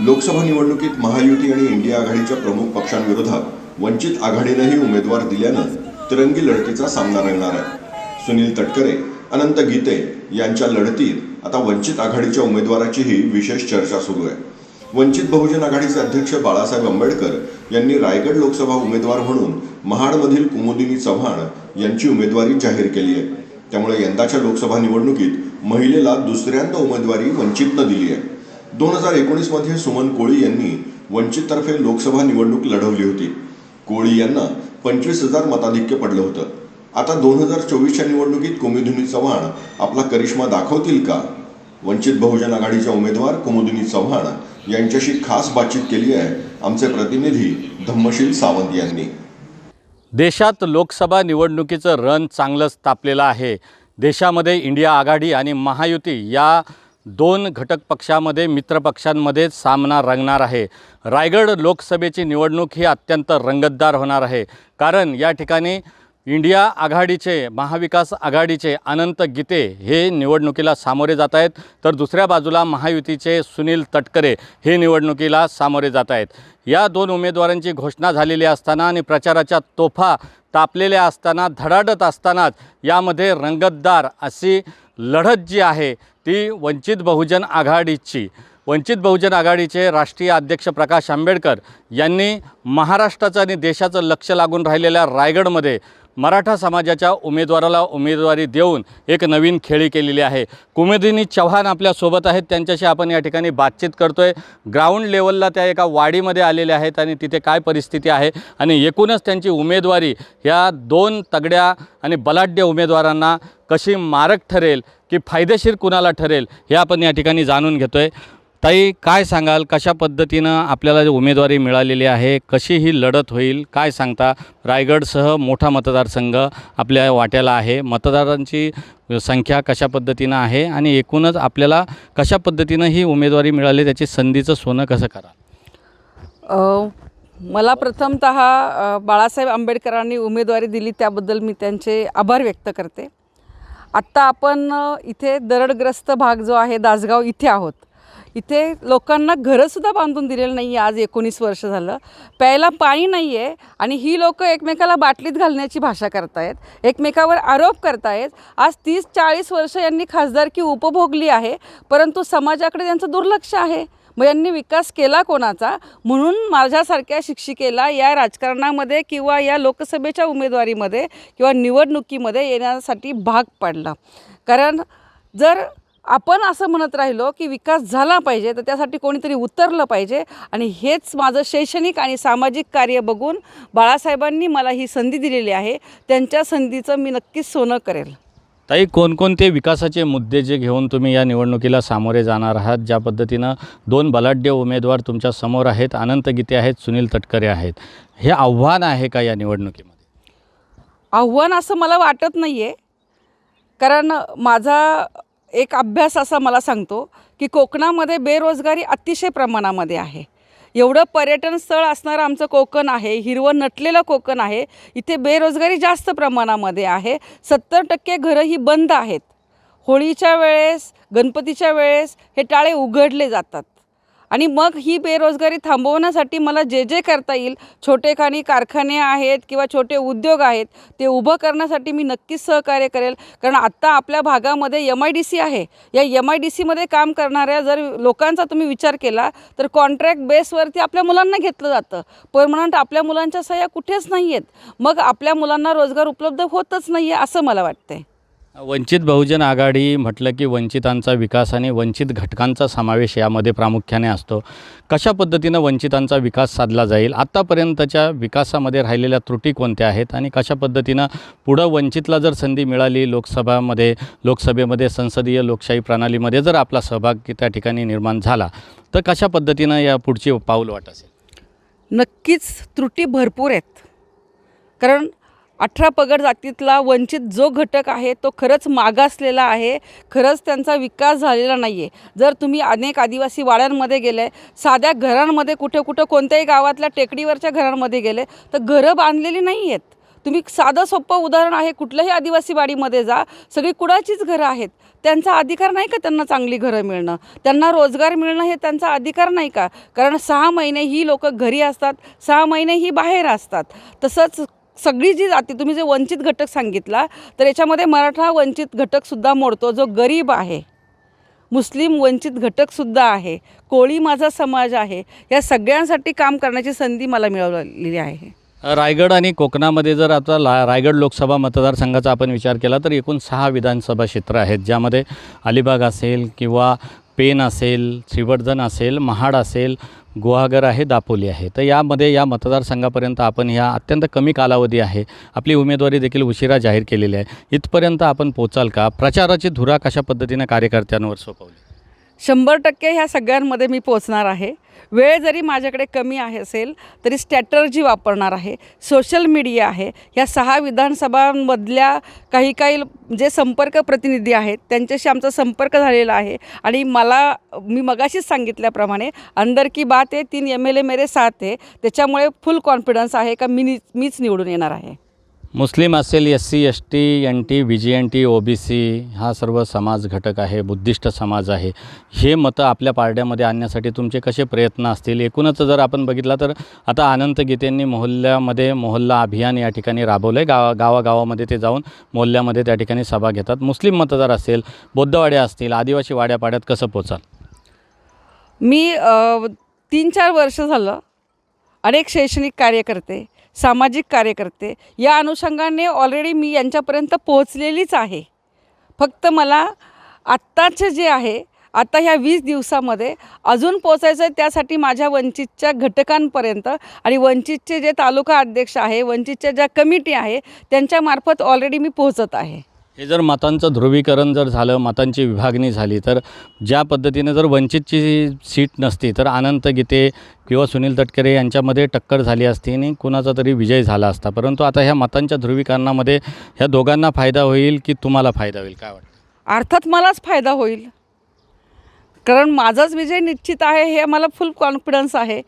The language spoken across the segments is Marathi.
लोकसभा निवडणुकीत महायुती आणि इंडिया आघाडीच्या प्रमुख पक्षांविरोधात वंचित आघाडीनंही उमेदवार दिल्यानं तिरंगी लढतीचा सामना रंगणार आहे. सुनील तटकरे अनंत गीते यांच्या लढतीत आता वंचित आघाडीच्या उमेदवाराचीही विशेष चर्चा सुरू आहे. वंचित बहुजन आघाडीचे अध्यक्ष बाळासाहेब आंबेडकर यांनी रायगड लोकसभा उमेदवार म्हणून महाडमधील कुमुदिनी चव्हाण यांची उमेदवारी जाहीर केली आहे. त्यामुळे यंदाच्या लोकसभा निवडणुकीत महिलेला दुसऱ्यांदा उमेदवारी वंचितनं दिली आहे. दोन हजार एकोणीसमध्ये सुमन कोळी यांनी वंचिततर्फे लोकसभा निवडणूक लढवली होती. कोळी यांना पंचवीस हजार मताधिक्य पडलं होतं. आता दोन हजार चोवीसच्या निवडणुकीत कुमुदिनी चव्हाण आपला करिश्मा दाखवतील का? वंचित बहुजन आघाडीच्या उमेदवार कुमुदिनी चव्हाण यांच्याशी खास बातचीत केली आहे आमचे प्रतिनिधी धम्मशील सावंत यांनी. देशात लोकसभा निवडणुकीचं रण चांगलंच तापलेलं आहे. देशामध्ये इंडिया आघाडी आणि महायुती या दोन घटक पक्षामध्ये मित्रपक्षांमध्ये सामना रंगणार आहे. रायगड लोकसभेची निवडणूक ही अत्यंत रंगतदार होणार आहे. कारण या ठिकाणी इंडिया आघाडीचे महाविकास आघाडीचे अनंत गीते हे निवडणुकीला सामोरे जात आहेत. तर दुसऱ्या बाजूला महायुतीचे सुनील तटकरे हे निवडणुकीला सामोरे जात आहेत. या दोन उमेदवारांची घोषणा झालेली असताना आणि प्रचाराच्या तोफा तापलेल्या असताना धडाडत असतानाच यामध्ये रंगतदार अशी लढत जी आहे ती वंचित बहुजन आघाडीची. वंचित बहुजन आघाडीचे राष्ट्रीय अध्यक्ष प्रकाश आंबेडकर यांनी महाराष्ट्राचं आणि देशाचं लक्ष लागून राहिलेल्या रायगडमध्ये मराठा समाजाच्या उमेदवाराला उमेदवारी देऊन एक नवीन खेळी केलेली आहे. कुमेदिनी चव्हाण आपल्यासोबत आहेत. त्यांच्याशी आपण या ठिकाणी बातचीत करतो आहे ग्राउंड लेवलला त्या एका वाडीमध्ये आलेल्या आहेत आणि तिथे काय परिस्थिती आहे आणि एकूणच त्यांची उमेदवारी ह्या दोन तगड्या आणि बलाढ्य उमेदवारांना कशी मारक ठरेल की फायदेशीर कुणाला ठरेल हे आपण या ठिकाणी जाणून घेतो आहे ताई काय सांगाल? कशा पद्धतीनं आपल्याला उमेदवारी मिळालेली आहे? कशी ही लढत होईल? काय सांगता? रायगडसह मोठा मतदारसंघ आपल्या वाट्याला आहे. मतदारांची संख्या कशा पद्धतीनं आहे? आणि एकूणच आपल्याला कशा पद्धतीनं ही उमेदवारी मिळाली? त्याची संधीचं सोनं कसं करा मला प्रथमत बाळासाहेब आंबेडकरांनी उमेदवारी दिली त्याबद्दल मी त्यांचे आभार व्यक्त करते. आत्ता आपण इथे दरडग्रस्त भाग जो आहे दासगाव इथे आहोत. इथे लोकांना घरंसुद्धा बांधून दिलेलं नाही आहे आज एकोणीस वर्ष झालं. प्यायला पाणी नाही आहे आणि ही लोकं एकमेकाला बाटलीत घालण्याची भाषा करतायत एकमेकावर आरोप करतायत. आज तीस चाळीस वर्ष यांनी खासदारकी उपभोगली आहे परंतु समाजाकडे त्यांचं दुर्लक्ष आहे. मग यांनी विकास केला कोणाचा? म्हणून माझ्यासारख्या शिक्षिकेला या राजकारणामध्ये किंवा या लोकसभेच्या उमेदवारीमध्ये किंवा निवडणुकीमध्ये येण्यासाठी भाग पाडला. कारण जर आपण असं म्हणत राहिलो की विकास झाला पाहिजे तर त्यासाठी कोणीतरी उतरलं पाहिजे. आणि हेच माझं शैक्षणिक आणि सामाजिक कार्य बघून बाळासाहेबांनी मला ही संधी दिलेली आहे. त्यांच्या संधीचं मी नक्कीच सोनं करेल. ताई कोणकोणते विकासाचे मुद्दे जे घेऊन तुम्ही या निवडणुकीला सामोरे जाणार आहात? ज्या पद्धतीनं दोन बलाढ्य उमेदवार तुमच्यासमोर आहेत अनंत गीते आहेत सुनील तटकरे आहेत. हे आव्हान आहे का या निवडणुकीमध्ये? आव्हान असं मला वाटत नाही आहे कारण माझा एक अभ्यास असा मला सांगतो की कोकणामध्ये बेरोजगारी अतिशय प्रमाणामध्ये आहे. एवढं पर्यटन स्थळ असणारं आमचं कोकण आहे हिरवं नटलेलं कोकण आहे इथे बेरोजगारी जास्त प्रमाणामध्ये आहे सत्तर टक्के घरं ही बंद आहेत. होळीच्या वेळेस गणपतीच्या वेळेस हे टाळे उघडले जातात. आणि मग ही बेरोजगारी थांबवण्यासाठी मला जे जे करता येईल छोटे खाणी कारखाने आहेत किंवा छोटे उद्योग आहेत ते उभं करण्यासाठी मी नक्कीच सहकार्य करेल. कारण आत्ता आपल्या भागामध्ये एम आय डी सी आहे. या एम आय डी सीमध्ये काम करणाऱ्या जर लोकांचा तुम्ही विचार केला तर कॉन्ट्रॅक्ट बेसवरती आपल्या मुलांना घेतलं जातं. परमनंट आपल्या मुलांच्या सह्या कुठेच नाही आहेत मग आपल्या मुलांना रोजगार उपलब्ध होतच नाही आहे असं मला वाटतंय. वंचित बहुजन आघाडी म्हटलं की वंचितांचा विकास आणि वंचित घटकांचा समावेश यामध्ये प्रामुख्याने असतो. कशा पद्धतीनं वंचितांचा विकास साधला जाईल? आत्तापर्यंतच्या विकासामध्ये राहिलेल्या त्रुटी कोणत्या आहेत आणि कशा पद्धतीनं पुढं वंचितला जर संधी मिळाली लोकसभामध्ये लोकसभेमध्ये संसदीय लोकशाही प्रणालीमध्ये जर आपला सहभाग त्या ठिकाणी निर्माण झाला तर कशा पद्धतीनं या पुढची पाऊल वाट असेल? नक्कीच त्रुटी भरपूर आहेत. कारण अठरा पगड जातीतला वंचित जो घटक आहे तो खरंच मागासलेला आहे. खरंच त्यांचा विकास झालेला नाही आहे जर तुम्ही अनेक आदिवासी वाड्यांमध्ये गेले साध्या घरांमध्ये कुठे कुठं कोणत्याही गावातल्या टेकडीवरच्या घरांमध्ये गेले तर घरं बांधलेली नाही आहेत तुम्ही साधं सोपं उदाहरण आहे कुठल्याही आदिवासी वाडीमध्ये जा सगळी कुडाचीच घरं आहेत. त्यांचा अधिकार नाही का त्यांना चांगली घरं मिळणं? त्यांना रोजगार मिळणं हे त्यांचा अधिकार नाही का? कारण सहा महिने ही लोकं घरी असतात सहा महिने ही बाहेर असतात. तसंच सगळी जी जाती तुम्ही जे वंचित घटक सांगितला तर याच्यामध्ये मराठा वंचित घटकसुद्धा मोडतो जो गरीब आहे. मुस्लिम वंचित घटकसुद्धा आहे. कोळी माझा समाज आहे. या सगळ्यांसाठी काम करण्याची संधी मला मिळवलेली आहे. रायगड आणि कोकणामध्ये जर आता ला रायगड लोकसभा मतदारसंघाचा आपण विचार केला तर एकूण सहा विधानसभा क्षेत्र आहेत ज्यामध्ये अलिबाग असेल किंवा पेन असेल श्रीवर्धन असेल महाड असेल गुहागर आहे दापोली आहे. तर यामध्ये या मतदारसंघापर्यंत आपण ह्या अत्यंत कमी कालावधी आहे. आपली उमेदवारी देखील उशिरा जाहीर केलेली आहे. इथपर्यंत आपण पोचाल का? प्रचाराची धुरा कशा पद्धतीने कार्यकर्त्यांवर सोपवली? शंभर टक्के ह्या सगळ्यांमध्ये मी पोचणार आहे. वेळ जरी माझ्याकडे कमी आहे असेल तरी स्ट्रॅटर्जी वापरणार आहे. सोशल मीडिया आहे. ह्या सहा विधानसभांमधल्या काही काही जे संपर्क प्रतिनिधी आहेत त्यांच्याशी आमचा संपर्क झालेला आहे. आणि मला मी मगाशीच सांगितल्याप्रमाणे अंदर की बात आहे तीन एम एल ए मेरे साथ आहे. त्याच्यामुळे फुल कॉन्फिडन्स आहे का मी मीच निवडून येणार आहे. मुस्लिम असेल S C S T N T V J N T O B C हा सर्व समाज घटक आहे बुद्धिस्ट समाज आहे. हे मतं आपल्या पारड्यामध्ये आणण्यासाठी तुमचे कसे प्रयत्न असतील? एकूणच जर आपण बघितला तर आता अनंत गीतेंनी मोहल्ल्यामध्ये मोहल्ला अभियान या ठिकाणी राबवलं आहे गावा गावागावामध्ये ते जाऊन मोहल्ल्यामध्ये त्या ठिकाणी सभा घेतात. मुस्लिम मतदार असेल बौद्धवाड्या असतील आदिवासी वाड्यापाड्यात कसं पोचाल? मी तीन चार वर्ष झालं अनेक शैक्षणिक कार्यकर्ते सामाजिक कार्यकर्ते. या अनुषंगाने ऑलरेडी मी यांच्यापर्यंत पोहोचलेलीच आहे. फक्त मला आत्ताचे जे आहे आता ह्या वीस दिवसामध्ये अजून पोचायचं आहे त्यासाठी माझ्या वंचितच्या घटकांपर्यंत आणि वंचितचे जे तालुका अध्यक्ष आहे वंचितच्या ज्या कमिटी आहे त्यांच्यामार्फत ऑलरेडी मी पोहोचत आहे. हे जर मतांचं ध्रुवीकरण जर झालं मतांची विभागणी झाली तर ज्या पद्धतीने जर वंचितची सीट नसती तर अनंत गीते किंवा सुनील तटकरे यांच्यामध्ये टक्कर झाली असती आणि कुणाचा तरी विजय झाला असता. परंतु आता ह्या मतांच्या ध्रुवीकरणामध्ये ह्या दोघांना फायदा होईल की तुम्हाला फायदा होईल? काय वाटतं? अर्थात मलाच फायदा होईल. कारण माझाच विजय निश्चित आहे हे मला फुल कॉन्फिडन्स आहे.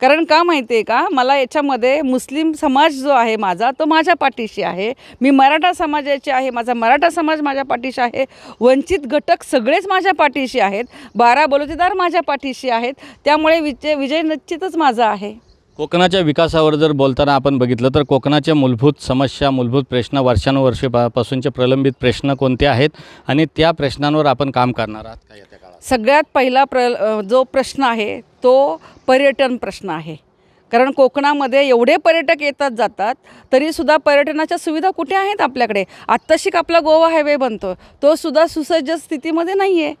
कारण का माहिती आहे का? मला याच्यामध्ये मुस्लिम समाज जो आहे माझा तो माझ्या पाठीशी आहे. मी मराठा समाजाची आहे माझा मराठा समाज माझ्या पाठीशी आहे. वंचित घटक सगळेच माझ्या पाठीशी आहेत. बारा बलुतेदार माझ्या पाठीशी आहेत. त्यामुळे विजय विजय निश्चितच माझा आहे. कोकणाच्या विकासावर जर बोलताना आपण बघितलं तर कोकणाच्या मूलभूत समस्या मूलभूत प्रश्न वर्षानुवर्षे पासूनचे प्रलंबित प्रश्न कोणते आहेत? आणि त्या प्रश्नांवर आपण काम करणार आहात. काय येत्या सगळ्यात पहिला प्र जो प्रश्न आहे तो पर्यटन प्रश्न आहे. कारण कोकणामध्ये एवढे पर्यटक येतात जातात तरीसुद्धा पर्यटनाच्या सुविधा कुठे आहेत आपल्याकडे? आत्ताशिक आपला गोवा हायवे बनतो तो सुद्धा सुसज्ज स्थितीमध्ये नाही आहे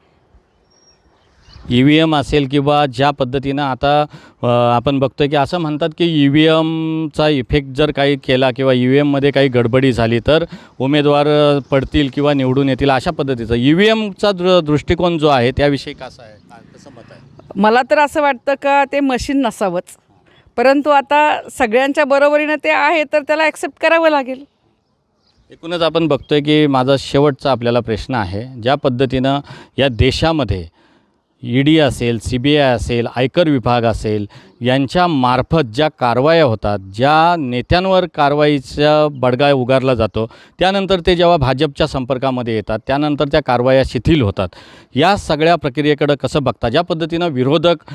ई व्ही एम असेल किंवा ज्या पद्धतीनं आता आपण बघतोय की असं म्हणतात की ई व्ही एमचा इफेक्ट जर काही केला किंवा ई व्ही एममध्ये काही गडबडी झाली तर उमेदवार पडतील किंवा निवडून येतील अशा पद्धतीचं. ई व्ही एमचा दृ दृष्टिकोन जो आहे त्याविषयी कसा आहे? कसं मत आहे? मला तर असं वाटतं का ते मशीन नसावंच. परंतु आता सगळ्यांच्या बरोबरीनं ते आहे तर त्याला ॲक्सेप्ट करावं लागेल. एकूणच आपण बघतोय की माझा शेवटचा आपल्याला प्रश्न आहे ज्या पद्धतीनं या देशामध्ये ई डी असेल सी बी आय असेल आयकर विभाग असेल यांच्या मार्फत ज्या कारवाया होतात ज्या नेत्यांवर कारवाईचा बडगा उगारला जातो त्यानंतर ते जेव्हा भाजपच्या संपर्कामध्ये येतात त्यानंतर त्या कारवाया शिथिल होतात. या सगळ्या प्रक्रियेकडं कसं बघता? ज्या पद्धतीनं विरोधक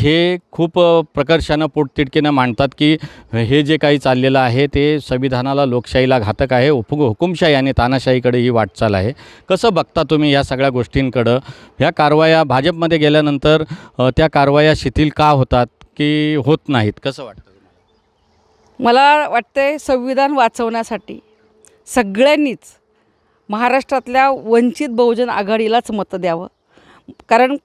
हे खूप प्रकर्षानं पोटतिडकीनं मांडतात की हे जे काही चाललेलं आहे ते संविधानाला लोकशाहीला घातक आहे हुक हुकुमशाही आणि तानाशाहीकडे ही वाटचाल आहे. कसं बघता तुम्ही या सगळ्या गोष्टींकडं? ह्या कारवाया भाजपमध्ये गेल्यानंतर त्या कारवाया शिथिल का होतात? की होत नाहीत? कसं वाटतं मला वाटते संविधान वाचवण्यासाठी सगळ्यांनीच महाराष्ट्रातल्या वंचित बहुजन आघाडीलाच मतं द्यावं. कारण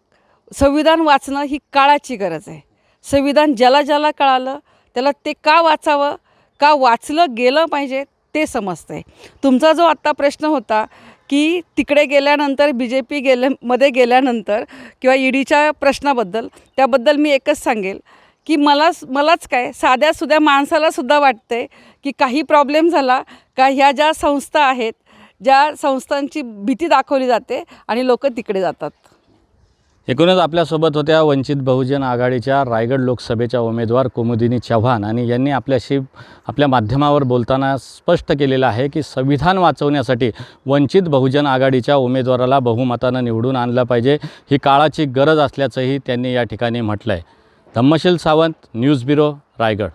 संविधान वाचणं ही काळाची गरज आहे. संविधान ज्याला ज्याला कळालं त्याला ते का वाचावं का वाचलं गेलं पाहिजे ते समजतंय. तुमचा जो आत्ता प्रश्न होता की तिकडे गेल्यानंतर बी जे पी गेल्या मध्ये गेल्यानंतर किंवा ईडीच्या प्रश्नाबद्दल त्याबद्दल मी एकच सांगेल की मला मलाच काय साध्या सुद्या माणसालासुद्धा वाटते की काही प्रॉब्लेम झाला का ह्या ज्या संस्था आहेत ज्या संस्थांची भीती दाखवली जाते आणि लोक तिकडे जातात. एकूणच आपल्यासोबत होत्या वंचित बहुजन आघाडीच्या रायगड लोकसभेच्या उमेदवार कुमुदिनी चव्हाण. आणि यांनी आपल्याशी आपल्या माध्यमावर बोलताना स्पष्ट केलेलं आहे की संविधान वाचवण्यासाठी वंचित बहुजन आघाडीच्या उमेदवाराला बहुमतानं निवडून आणलं पाहिजे. ही काळाची गरज असल्याचंही त्यांनी या ठिकाणी म्हटलं आहे धम्मशील सावंत न्यूज ब्युरो रायगड.